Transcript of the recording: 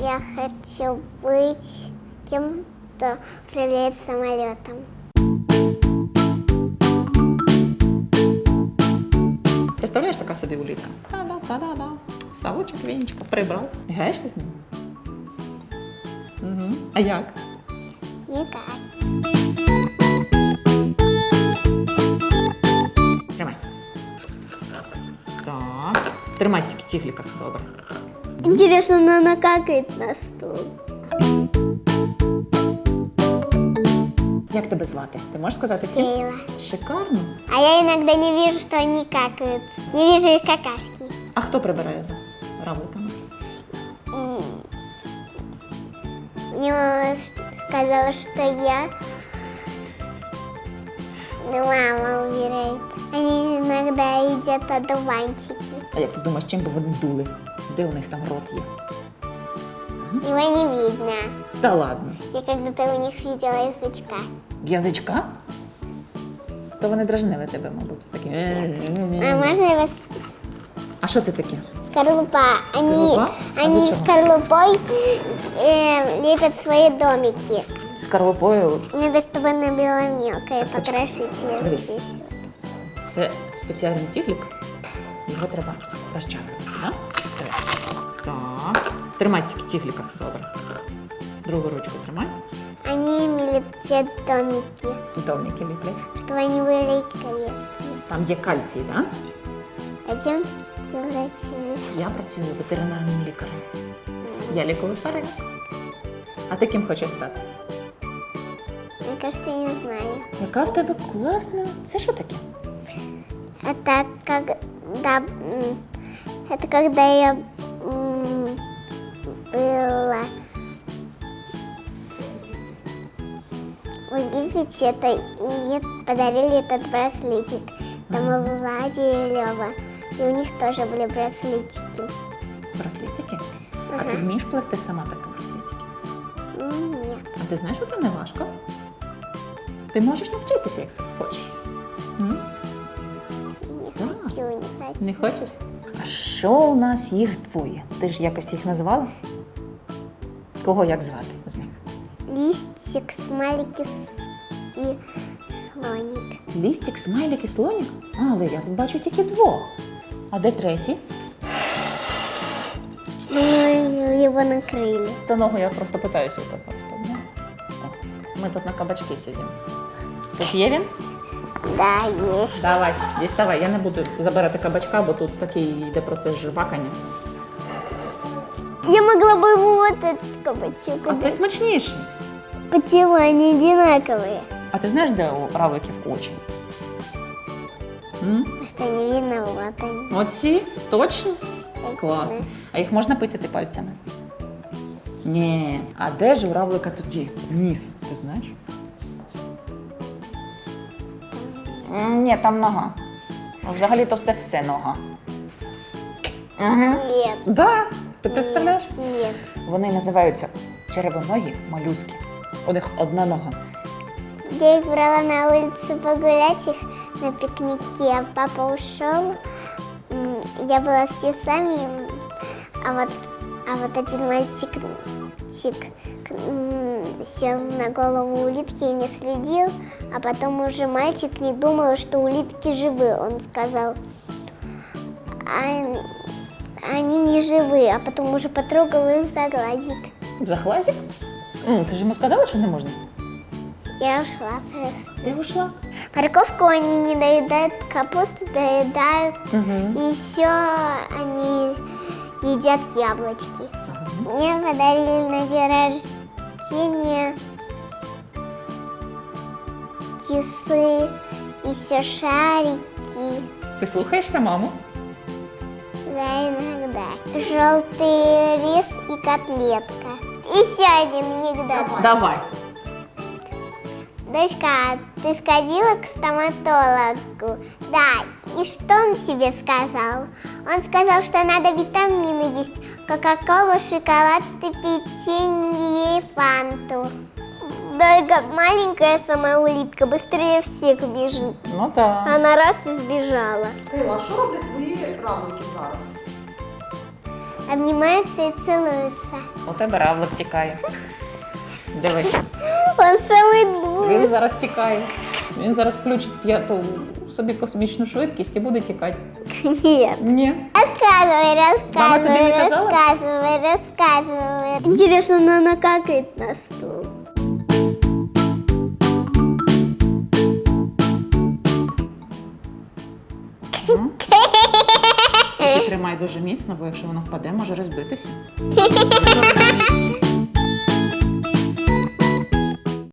я хочу быть кем, кто управляет самолетом. Представляєш, така собі улітка? Та-да, та-да-да. Савочок, вінчика, прибрав. Граєшся з ним? Угу. А як? Никак. Тримай. Так. Тримай тільки тігліка. Добре. Интересно, но она какает на стол. Як тебе звати? Ти можеш сказати всім? Кейла. Шикарно. А я иногда не вижу, что они какают. Не вижу их какашки. А хто прибирає за равликами? М. Мне мама сказала, что я... Ну, мама убирает. Они иногда едят одуванчики. А як ти думаєш, чим би вони дули? Де у них там рот є? Его не видно. Та ладно. Я когда-то у них видела язычка. Язичка? То вони дражнили тебе, мабуть. Такі. А можно его с- А що це таке? скорлупа? Они, Скорлупа? А они для чего? скорлупой э, лепят свои домики. Скорлупою Надо, чтобы она была мелкая, Так, почему? покрошить ее Смотри. здесь. Це спеціальний тіглік. Його треба розчавити. Да? Треба. Так. Тримай тільки тігліка. Добре. Другу ручку тримай. Они ими лепят домики, Домики ліплять. чтобы они были крепкие. Там є кальцій, так? Да? Пойдем, ты врачуешь. Я працюю ветеринарним лікарем. Я лікую тварин. А ти ким хочеш стати? Мне кажется, я не знаю. Яка в тебе класна. Це що таке? Это когда... м, Это когда я м, была в Египте, это мне подарили этот браслетик. Там Ага. и Влади и Лева. И у них тоже были браслетики. Браслетики? А Ага. ти вмієш плести сама такі браслетики? М, Нет. А ти знаєш, що це не важко? Ти можеш навчитися, як хочеш. М? Не Да. хочу, не хочу. Не хочеш? Що у нас їх двоє? Ти ж якось їх назвала? Кого як звати з них? Листик, смайлики с- и слоник. Лістик, смайлик і слонік? А, але я тут бачу тільки двох. А де третій? Ну, его накрыли. Та ногу я просто питаюся. Ми тут на кабачки сидимо. Тут є він? Да, есть. Давай, діставай. Я не буду забирати кабачка, бо тут такий йде процес жвакання. Я могла бы вот этот кабачок. А той смачніший. Почему они одинаковые? А ти знаєш, де у равликів очі? М? Что не видно, вот они. Оці? Точно? Класно. А їх можна пицяти пальцями? Ні. А де ж у равлика тоді? Ніс, ти знаєш? М, Ні, там нога. Взагалі-то це все нога. Угу. Нет. Да, ти представляєш? Нет. Вони називаються червоногі молюски. У них одна нога. Я их брала на улицу погулять их на пикнике. а Папа ушел. М, Я была с тесами, а вот, а вот один мальчик чик, м, сел на голову улитки и не следил, а потом уже мальчик не думал, что улитки живы. Он сказал, «А, они не живые, а потом уже потрогал их за глазик. За глазик? М, ти ж йому сказала, що не можна? Я ушла. Ти ушла? Морковку они не доедают, капусту доедают, Угу. еще они едят яблочки. Мне подарили на день рождения часы, еще шарики, Ти слухаєшся маму? да, иногда. Желтый рис и котлетка. Еще один анекдот. Давай. Дочка, ты сходила к стоматологу? Да. И что он тебе сказал? Он сказал, что надо витамины есть. Кока-колу, шоколад, и печенье и фанту. Только маленькая сама улитка быстрее всех бежит. Ну так. Она раз и сбежала. Кирила, а що роблять твої равлики зараз? обнимаются и целуются. У тебе равлик тікає. Дивись. Он самый дух. Він зараз тікає. Він зараз включить п'яту собі космічну швидкість і буде тікати. Нет. Ні. Рассказывай, Мама тебе рассказывай, не казала? рассказывай, рассказывай. Интересно, но она какает на стул. Ну. Тільки тримай дуже міцно, бо якщо воно впаде, може розбитися. Дуже міцно.